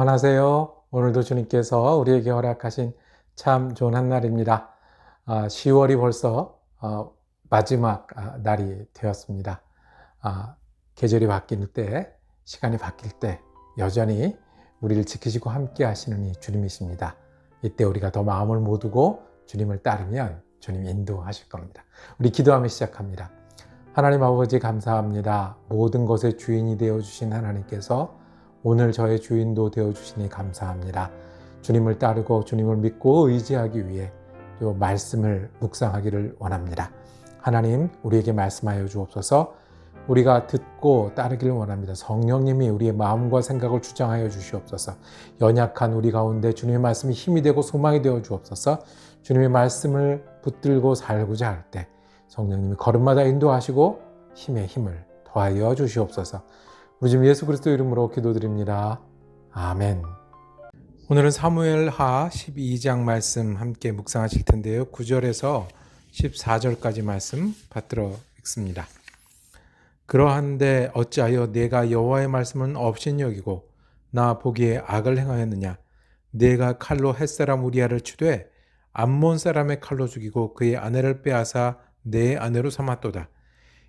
안녕하세요. 오늘도 주님께서 우리에게 허락하신 참 좋은 한 날입니다. 10월이 벌써 어, 마지막 아, 날이 되었습니다. 아, 계절이 바뀔 때, 시간이 바뀔 때 여전히 우리를 지키시고 함께 하시는 이 주님이십니다. 이때 우리가 더 마음을 모두고 주님을 따르면 주님 인도하실 겁니다. 우리 기도하며 시작합니다. 하나님 아버지 감사합니다. 모든 것의 주인이 되어 주신 하나님께서 오늘 저의 주인도 되어 주시니 감사합니다. 주님을 따르고 주님을 믿고 의지하기 위해 또 말씀을 묵상하기를 원합니다. 하나님 우리에게 말씀하여 주옵소서. 우리가 듣고 따르기를 원합니다. 성령님이 우리의 마음과 생각을 주장하여 주시옵소서. 연약한 우리 가운데 주님의 말씀이 힘이 되고 소망이 되어 주옵소서. 주님의 말씀을 붙들고 살고자 할 때 성령님이 걸음마다 인도하시고 힘에 힘을 더하여 주시옵소서. 우리 주님 예수 그리스도 이름으로 기도드립니다. 아멘. 오늘은 사무엘 하 12장 말씀 함께 묵상하실 텐데요. 9절에서 14절까지 말씀 받들어 읽습니다. 그러한데 어찌하여 내가 여호와의 말씀은 업신여기고 나 보기에 악을 행하였느냐 내가 칼로 햇사람 우리아를 추되 암몬 사람의 칼로 죽이고 그의 아내를 빼앗아 내 아내로 삼았도다.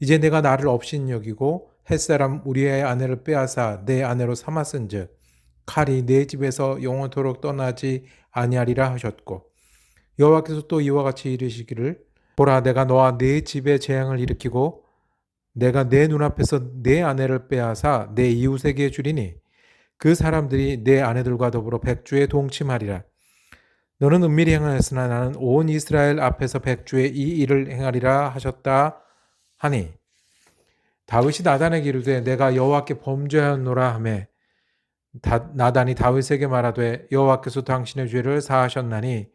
이제 내가 나를 업신여기고 햇사람 우리아의 아내를 빼앗아 내 아내로 삼았은즉 칼이 내 집에서 영원토록 떠나지 아니하리라 하셨고 여호와께서 또 이와 같이 이르시기를 보라 내가 너와 네 집에 재앙을 일으키고 내가 내 눈앞에서 내 아내를 빼앗아 내 이웃에게 주리니 그 사람들이 내 아내들과 더불어 백주에 동침하리라. 너는 은밀히 행하였으나 나는 온 이스라엘 앞에서 백주에 이 일을 행하리라 하셨다 하니 다윗이 나단에게 이르되 내가 여호와께 범죄하였노라 하매 나단이 다윗에게 말하되 여호와께서 당신의 죄를 사하셨나니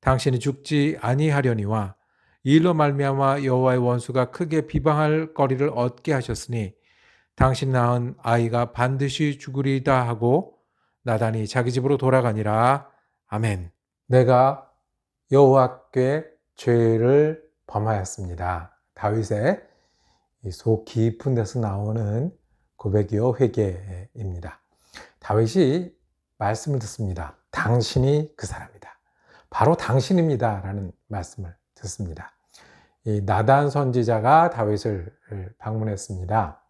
당신이 죽지 아니하려니와 이 일로 말미암아 여호와의 원수가 크게 비방할 거리를 얻게 하셨으니 당신 낳은 아이가 반드시 죽으리다 하고 나단이 자기 집으로 돌아가니라 아멘. 내가 여호와께 죄를 범하였습니다. 다윗의 속 깊은 데서 나오는 고백이요 회개입니다. 다윗이 말씀을 듣습니다. 당신이 그 사람이다. 바로 당신입니다라는 말씀을 듣습니다. 이 나단 선지자가 다윗을 방문했습니다.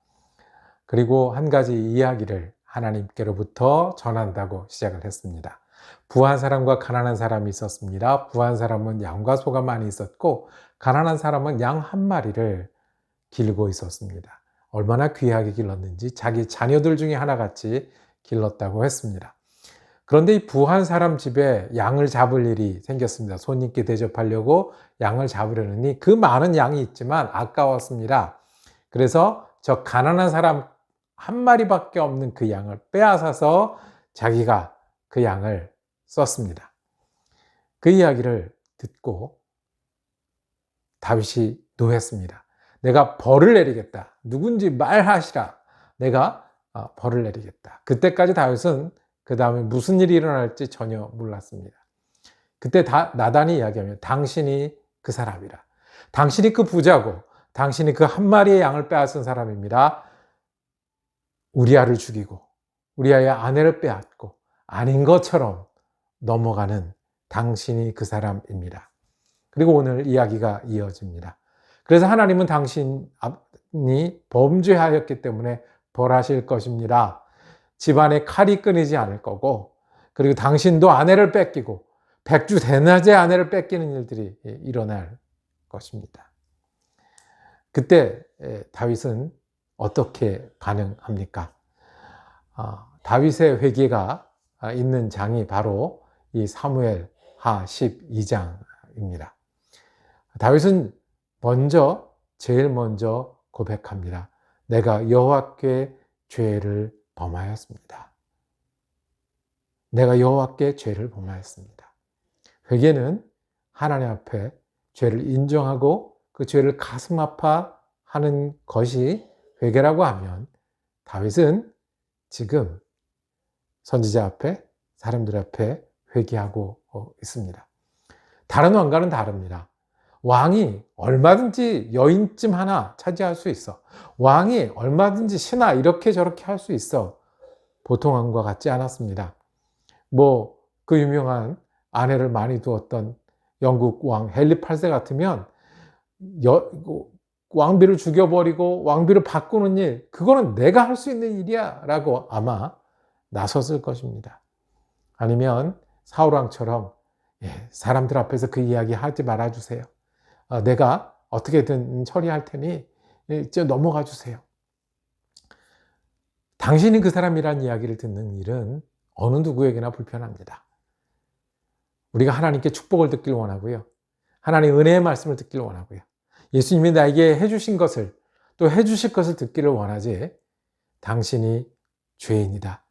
그리고 한 가지 이야기를 하나님께로부터 전한다고 시작을 했습니다. 부한 사람과 가난한 사람이 있었습니다. 부한 사람은 양과 소가 많이 있었고 가난한 사람은 양 한 마리를 길고 있었습니다. 얼마나 귀하게 길렀는지 자기 자녀들 중에 하나같이 길렀다고 했습니다. 그런데 이 부한 사람 집에 양을 잡을 일이 생겼습니다. 손님께 대접하려고 양을 잡으려니 그 많은 양이 있지만 아까웠습니다. 그래서 저 가난한 사람 한 마리밖에 없는 그 양을 빼앗아서 자기가 그 양을 썼습니다. 그 이야기를 듣고 다윗이 노했습니다. 내가 벌을 내리겠다. 누군지 말하시라. 내가 어, 벌을 내리겠다. 그때까지 다윗은 그 다음에 무슨 일이 일어날지 전혀 몰랐습니다. 그때 다, 나단이 이야기하면 당신이 그 사람이라. 당신이 그 부자고 당신이 그 한 마리의 양을 빼앗은 사람입니다. 우리아를 죽이고 우리아의 아내를 빼앗고 아닌 것처럼 넘어가는 당신이 그 사람입니다. 그리고 오늘 이야기가 이어집니다. 그래서 하나님은 당신이 범죄하였기 때문에 벌하실 것입니다. 집안에 칼이 끊이지 않을 거고, 그리고 당신도 아내를 뺏기고, 백주 대낮에 아내를 뺏기는 일들이 일어날 것입니다. 그때 다윗은 어떻게 반응합니까? 아, 다윗의 회개가 있는 장이 바로 이 사무엘 하 12장입니다. 다윗은 먼저 제일 먼저 고백합니다. 내가 여호와께 죄를 범하였습니다. 내가 여호와께 죄를 범하였습니다. 회개는 하나님 앞에 죄를 인정하고 그 죄를 가슴 아파 하는 것이 회개라고 하면 다윗은 지금 선지자 앞에 사람들 앞에 회개하고 어, 있습니다. 다른 왕과는 다릅니다. 왕이 얼마든지 여인쯤 하나 차지할 수 있어. 왕이 얼마든지 신하 이렇게 저렇게 할 수 있어. 보통 왕과 같지 않았습니다. 뭐 그 유명한 아내를 많이 두었던 영국 왕 헨리 8세 같으면 여, 왕비를 죽여버리고 왕비를 바꾸는 일, 그거는 내가 할 수 있는 일이야 라고 아마 나섰을 것입니다. 아니면 사울왕처럼 예, 사람들 앞에서 그 이야기 하지 말아주세요. 어, 내가 어떻게든 처리할 테니 넘어가 주세요. 당신이 그 사람이란 이야기를 듣는 일은 어느 누구에게나 불편합니다. 우리가 하나님께 축복을 듣길 원하고요. 하나님의 은혜의 말씀을 듣길 원하고요. 예수님이 나에게 해주신 것을 또 해주실 것을 듣기를 원하지 당신이 죄인이다.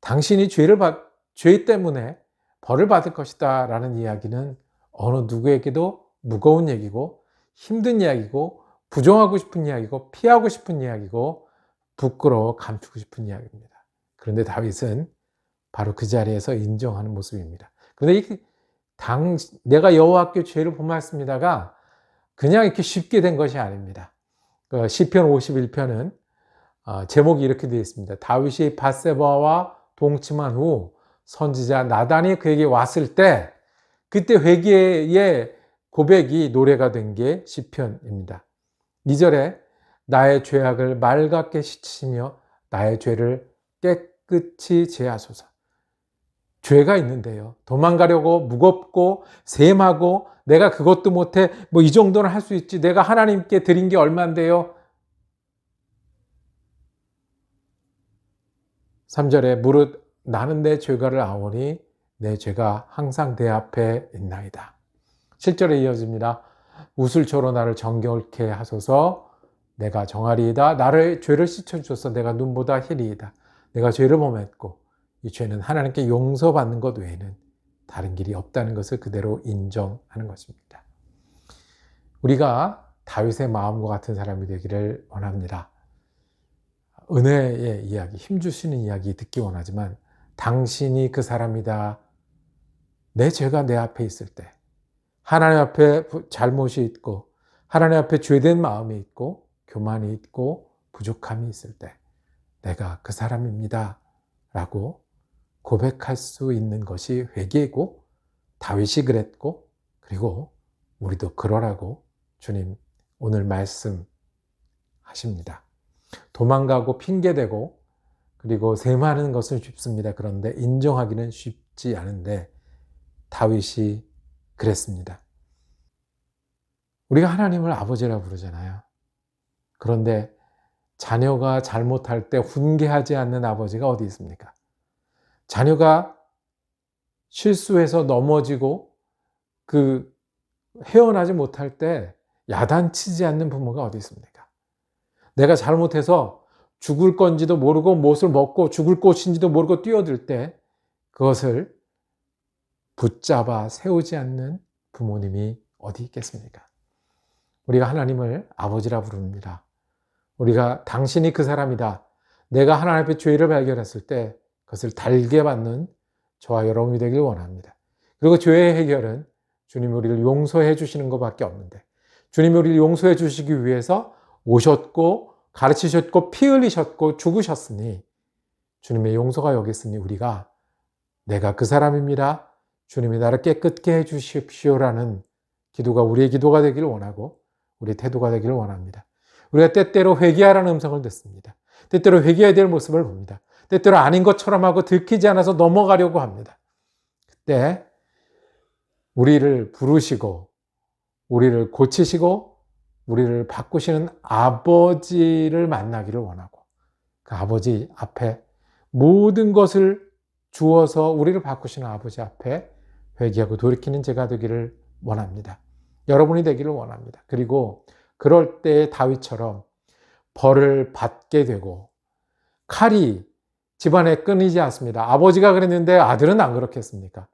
당신이 죄를 받, 죄 때문에 벌을 받을 것이다 라는 이야기는 어느 누구에게도 무거운 얘기고 힘든 이야기고 부정하고 싶은 이야기고 피하고 싶은 이야기고 부끄러워 감추고 싶은 이야기입니다. 그런데 다윗은 바로 그 자리에서 인정하는 모습입니다. 그런데 이 당, 내가 여호와께 죄를 범하였습니다가 그냥 이렇게 쉽게 된 것이 아닙니다. 그 시편 51편은 어, 제목이 이렇게 되어 있습니다. 다윗이 바세바와 동침한 후 선지자 나단이 그에게 왔을 때 그때 회개의 고백이 노래가 된 게 시편입니다. 2절에 나의 죄악을 맑게 씻으시며 나의 죄를 깨끗이 제하소서. 죄가 있는데요. 도망가려고 무겁고 셈하고 내가 그것도 못해 뭐 이 정도는 할 수 있지. 내가 하나님께 드린 게 얼만데요. 3절에 무릇 나는 내 죄가를 아오니 내 죄가 항상 내 앞에 있나이다. 7절에 이어집니다. 우슬초로 나를 정결케 하소서 내가 정하리이다. 나를 죄를 씻어주셔서 내가 눈보다 희리이다. 내가 죄를 범했고 이 죄는 하나님께 용서받는 것 외에는 다른 길이 없다는 것을 그대로 인정하는 것입니다. 우리가 다윗의 마음과 같은 사람이 되기를 원합니다. 은혜의 이야기, 힘주시는 이야기 듣기 원하지만 당신이 그 사람이다. 내 죄가 내 앞에 있을 때, 하나님 앞에 잘못이 있고, 하나님 앞에 죄된 마음이 있고, 교만이 있고, 부족함이 있을 때, 내가 그 사람입니다. 라고 고백할 수 있는 것이 회개고 다윗이 그랬고 그리고 우리도 그러라고 주님 오늘 말씀하십니다. 도망가고 핑계대고 그리고 셈하는 것은 쉽습니다. 그런데 인정하기는 쉽지 않은데 다윗이 그랬습니다. 우리가 하나님을 아버지라 부르잖아요. 그런데 자녀가 잘못할 때 훈계하지 않는 아버지가 어디 있습니까? 자녀가 실수해서 넘어지고 그 헤어나지 못할 때 야단치지 않는 부모가 어디 있습니까? 내가 잘못해서 죽을 건지도 모르고 무엇을 먹고 죽을 곳인지도 모르고 뛰어들 때 그것을 붙잡아 세우지 않는 부모님이 어디 있겠습니까? 우리가 하나님을 아버지라 부릅니다. 우리가 당신이 그 사람이다. 내가 하나님 앞에 죄를 발견했을 때 그것을 달게 받는 저와 여러분이 되길 원합니다. 그리고 죄의 해결은 주님이 우리를 용서해 주시는 것밖에 없는데 주님이 우리를 용서해 주시기 위해서 오셨고 가르치셨고 피 흘리셨고 죽으셨으니 주님의 용서가 여기 있으니 우리가 내가 그 사람입니다. 주님이 나를 깨끗게 해 주십시오라는 기도가 우리의 기도가 되기를 원하고 우리 태도가 되기를 원합니다. 우리가 때때로 회개하라는 음성을 듣습니다. 때때로 회개해야 될 모습을 봅니다. 때때로 아닌 것처럼 하고 들키지 않아서 넘어가려고 합니다. 그때 우리를 부르시고 우리를 고치시고 우리를 바꾸시는 아버지를 만나기를 원하고 그 아버지 앞에 모든 것을 주어서 우리를 바꾸시는 아버지 앞에 회개하고 돌이키는 제가 되기를 원합니다. 여러분이 되기를 원합니다. 그리고 그럴 때 다윗처럼 벌을 받게 되고 칼이 집안에 끊이지 않습니다. 아버지가 그랬는데 아들은 안 그렇겠습니까?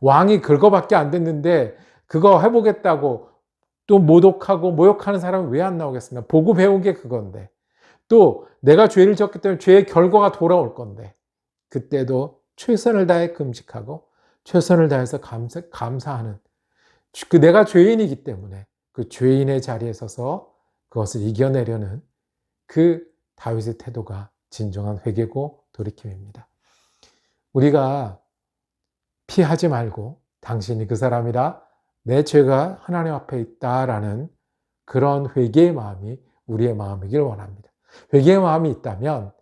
왕이 그거밖에 안 됐는데 그거 해보겠다고 또 모독하고 모욕하는 사람은 왜 안 나오겠습니까? 보고 배운 게 그건데. 또 내가 죄를 졌기 때문에 죄의 결과가 돌아올 건데 그때도 최선을 다해 금식하고 최선을 다해서 감사, 감사하는 그 내가 죄인이기 때문에 그 죄인의 자리에 서서 그것을 이겨내려는 그 다윗의 태도가 진정한 회개고 돌이킴입니다. 우리가 피하지 말고 당신이 그 사람이라 내 죄가 하나님 앞에 있다라는 그런 회개의 마음이 우리의 마음이길 원합니다. 회개의 마음이 있다면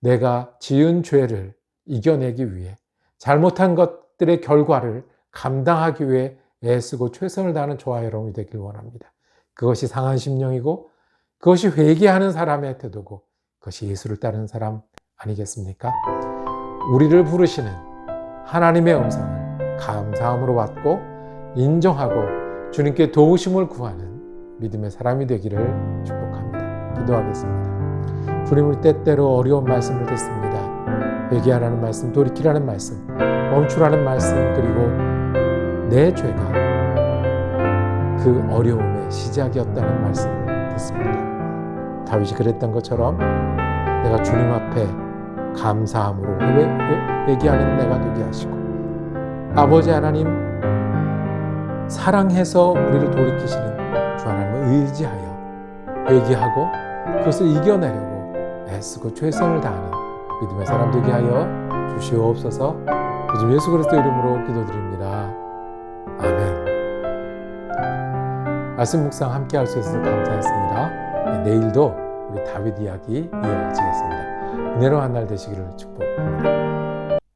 내가 지은 죄를 이겨내기 위해 잘못한 것 들의 결과를 감당하기 위해 애쓰고 최선을 다하는 저와 여러분이 되길 원합니다. 그것이 상한 심령이고 그것이 회개하는 사람의 태도고 그것이 예수를 따르는 사람 아니겠습니까? 우리를 부르시는 하나님의 음성을 감사함으로 받고 인정하고 주님께 도우심을 구하는 믿음의 사람이 되기를 축복합니다. 기도하겠습니다. 주님 우리 때때로 어려운 말씀을 듣습니다. 회개하라는 말씀, 돌이키라는 말씀, 멈추라는 말씀, 그리고 내 죄가 그 어려움의 시작이었다는 말씀을 듣습니다. 다윗이 그랬던 것처럼 내가 주님 앞에 감사함으로 회- 회개하는 내가 되게 하시고 아버지 하나님 사랑해서 우리를 돌이키시는 주 하나님을 의지하여 회개하고 그것을 이겨내려고 애쓰고 최선을 다하는 믿음의 사람 되게 하여 주시옵소서 요즘 예수 그리스도 이름으로 기도드립니다. 아멘 말씀 묵상 함께 할 수 있어서 감사했습니다. 네, 내일도 우리 다윗 이야기 이어지겠습니다. 은혜로운 한날 되시기를 축복합니다.